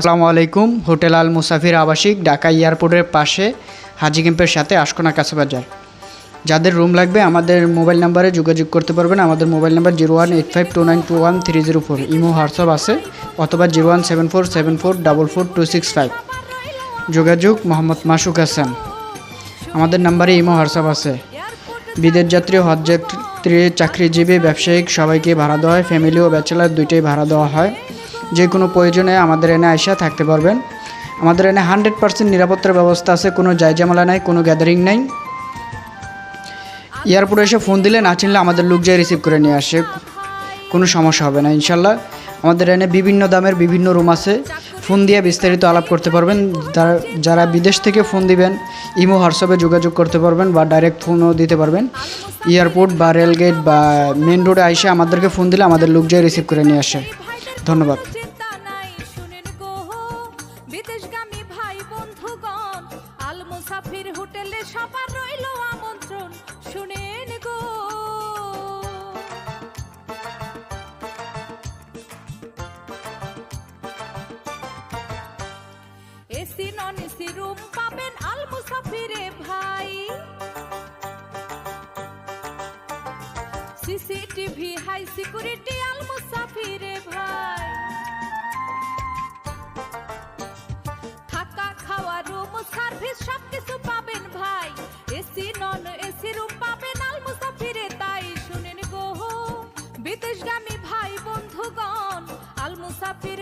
আসসালামু আলাইকুম, হোটেল আল মুসাফির আবাসিক, ঢাকা এয়ারপোর্টের পাশে হাজি ক্যাম্পের সাথে আশকোনা কাছেবাজার যাদের রুম লাগবে, আমাদের মোবাইল নাম্বারে যোগাযোগ করতে পারবেন। আমাদের mobile number zero one eight five two nine two one three zero four. Imo WhatsApp আছে, অথবা zero one seven four seven four double four two six five. যোগাযোগ মোহাম্মদ মাসুক হাসান। আমাদের নাম্বারে ইমো হোয়াটসঅ্যাপ আছে। বিদেশ যাত্রী, হজ যাত্রী, চাকরিজীবী, ব্যবসায়িক, সবাইকে ভাড়া দেওয়া হয়। ফ্যামিলি ও ব্যাচেলার দুইটাই ভাড়া দেওয়া হয়। যে কোনো প্রয়োজনে আমাদের এনে আইসা থাকতে পারবেন। আমাদের এনে হান্ড্রেড পার্সেন্ট নিরাপত্তার ব্যবস্থা আছে, কোনো জায়জামালা নাই, কোনো গ্যাদারিং নাই। এয়ারপোর্টে এসে ফোন দিলে না চিনলে আমাদের লোক যায় রিসিভ করে নিয়ে আসে, কোনো সমস্যা হবে না, ইনশাল্লাহ। আমাদের এনে বিভিন্ন দামের বিভিন্ন রুম আছে, ফোন দিয়ে বিস্তারিত আলাপ করতে পারবেন। যারা- বিদেশ থেকে ফোন দিবেন, ইমো, হোয়াটসঅ্যাপে যোগাযোগ করতে পারবেন বা ডাইরেক্ট ফোনও দিতে পারবেন। এয়ারপোর্ট বা রেলগেট বা মেন রোডে আইসে আমাদেরকে ফোন দিলে আমাদের লোক যায় রিসিভ করে নিয়ে আসে। ধন্যবাদ। বিদেশগামী ভাই বন্ধুগণ, আল মুসাফির হোটেলে সবার রইল আমন্ত্রণ, শুনেন গো। এসি নন এসি রুম পাবেন আল মুসাফিরে ভাই। সিসিটিভি হাই সিকিউরিটি আল মুসাফিরে ভাই। এসি নন এসি রুম পাবেন আল মুসাফিরে, তাই শুনেন গো। বিদেশগামী ভাই বন্ধুগণ, আল মুসাফির